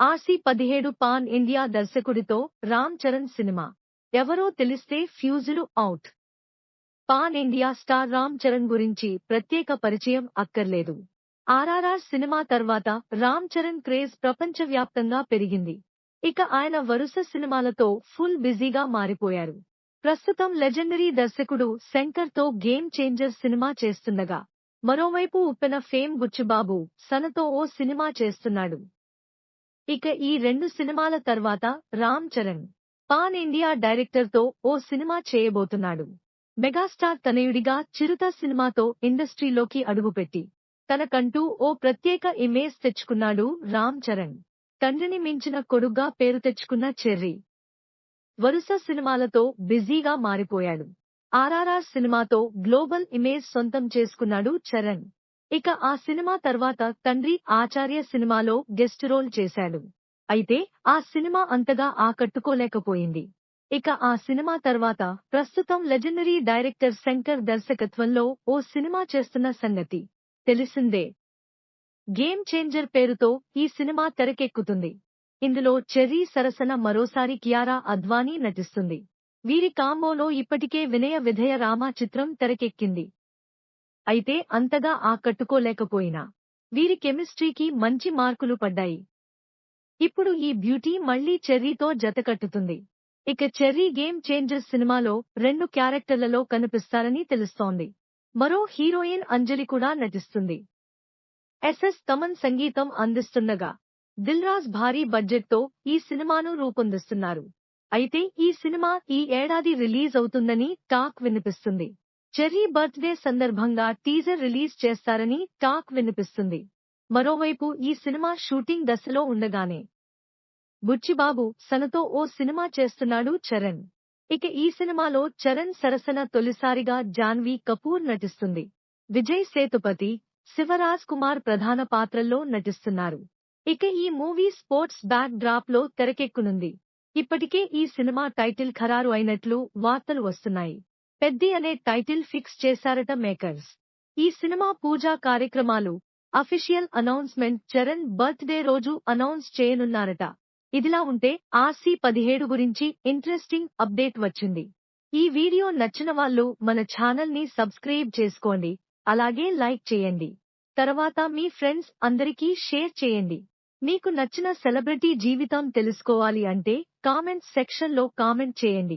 RC పదిహేడు pan India దర్శకుడితో రామ్ చరణ్ సినిమా. ఎవరో తెలిస్తే ఫ్యూజులు out pan India star Ram Charan గురించి ప్రత్యేక పరిచయం అక్కర్లేదు. ఆర్ఆర్ఆర్ సినిమా తర్వాత రామ్ చరణ్ క్రేజ్ ప్రపంచవ్యాప్తంగా పెరిగింది. ఇక ఆయన వరుస సినిమాలతో ఫుల్ బిజీగా మారిపోయారు. ప్రస్తుతం లెజెండరీ దర్శకుడు శంకర్తో గేమ్ చేంజర్ సినిమా చేస్తుండగా మరోవైపు ఉప్పెన ఫేమ్ గుచ్చుబాబు సనతో ఓ సినిమా చేస్తున్నాడు. ఇక ఈ రెండు సినిమాల తర్వాత రామ్ చరణ్ పాన్ ఇండియా డైరెక్టర్తో ఓ సినిమా చేయబోతున్నాడు. మెగాస్టార్ తనయుడిగా చిరుత సినిమాతో ఇండస్ట్రీలోకి అడుగుపెట్టి తనకంటూ ఓ ప్రత్యేక ఇమేజ్ తెచ్చుకున్నాడు రామ్ చరణ్. తండ్రిని మించిన కొడుగ్గా పేరు తెచ్చుకున్న చెర్రీ. వరుస సినిమాలతో బిజీగా మారిపోయాడు. ఆర్ఆర్ఆర్ సినిమాతో గ్లోబల్ ఇమేజ్ సొంతం చేసుకున్నాడు చరణ్. ఇక ఆ సినిమా తర్వాత తండ్రి ఆచార్య సినిమాలో గెస్ట్ రోల్ చేశాడు. అయితే ఆ సినిమా అంతగా ఆకట్టుకోలేకపోయింది. ఇక ఆ సినిమా తర్వాత ప్రస్తుతం లెజెండరీ డైరెక్టర్ శంకర్ దర్శకత్వంలో ఓ సినిమా చేస్తున్న సంగతి తెలిసిందే. గేమ్ చేంజర్ పేరుతో ఈ సినిమా తెరకెక్కుతుంది. ఇందులో చెర్రీ సరసన మరోసారి కియారా అద్వానీ నటిస్తుంది. వీరి కాంబోలో ఇప్పటికే వినయ విధేయ రామ చిత్రం తెరకెక్కింది. అయితే అంతగా ఆకట్టుకోలేకపోయినా వీరి కెమిస్ట్రీకి మంచి మార్కులు పడ్డాయి. ఇప్పుడు ఈ బ్యూటీ మళ్ళీ చెర్రీతో జతకట్టుతుంది ఇక చెర్రీ గేమ్ చేంజర్స్ సినిమాలో రెండు క్యారెక్టర్లలో కనిపిస్తారని తెలుస్తోంది. మరో హీరోయిన్ అంజలి కూడా నటిస్తుంది. ఎస్ఎస్ తమన్ సంగీతం అందిస్తుండగా దిల్రాజ్ భారీ బడ్జెట్తో ఈ సినిమాను రూపొందిస్తున్నారు. అయితే ఈ సినిమా ఈ ఏడాది రిలీజ్ అవుతుందని టాక్ వినిపిస్తుంది. చెర్రీ బర్త్డే సందర్భంగా టీజర్ రిలీజ్ చేస్తారని టాక్ వినిపిస్తుంది. మరోవైపు ఈ సినిమా షూటింగ్ దశలో ఉండగానే బుచ్చిబాబు సనతో ఓ సినిమా చేస్తున్నాడు చరణ్. ఇక ఈ సినిమాలో చరణ్ సరసన తొలిసారిగా జాన్వీ కపూర్ నటిస్తుంది. విజయ్ సేతుపతి శివరాజ్ కుమార్ ప్రధాన పాత్రల్లో నటిస్తున్నారు. ఇక ఈ మూవీ స్పోర్ట్స్ బ్యాక్ డ్రాప్లో తెరకెక్కునుంది. ఇప్పటికే ఈ సినిమా టైటిల్ ఖరారు అయినట్లు వార్తలు వస్తున్నాయి. పెద్ది అనే టైటిల్ ఫిక్స్ చేశారట మేకర్స్. ఈ సినిమా పూజా కార్యక్రమాలు అఫీషియల్ అనౌన్స్మెంట్ చరణ్ బర్త్ డే రోజు అనౌన్స్ చేయనున్నారట. ఇదిలా ఉంటే ఆర్సీ పదిహేడు గురించి ఇంట్రెస్టింగ్ అప్డేట్ వచ్చింది. ఈ వీడియో నచ్చిన వాళ్ళు మన ఛానల్ని సబ్స్క్రైబ్ చేసుకోండి అలాగే లైక్ చేయండి. తర్వాత మీ ఫ్రెండ్స్ అందరికీ షేర్ చేయండి. మీకు నచ్చిన సెలబ్రిటీ జీవితం తెలుసుకోవాలి అంటే కామెంట్ సెక్షన్లో కామెంట్ చేయండి.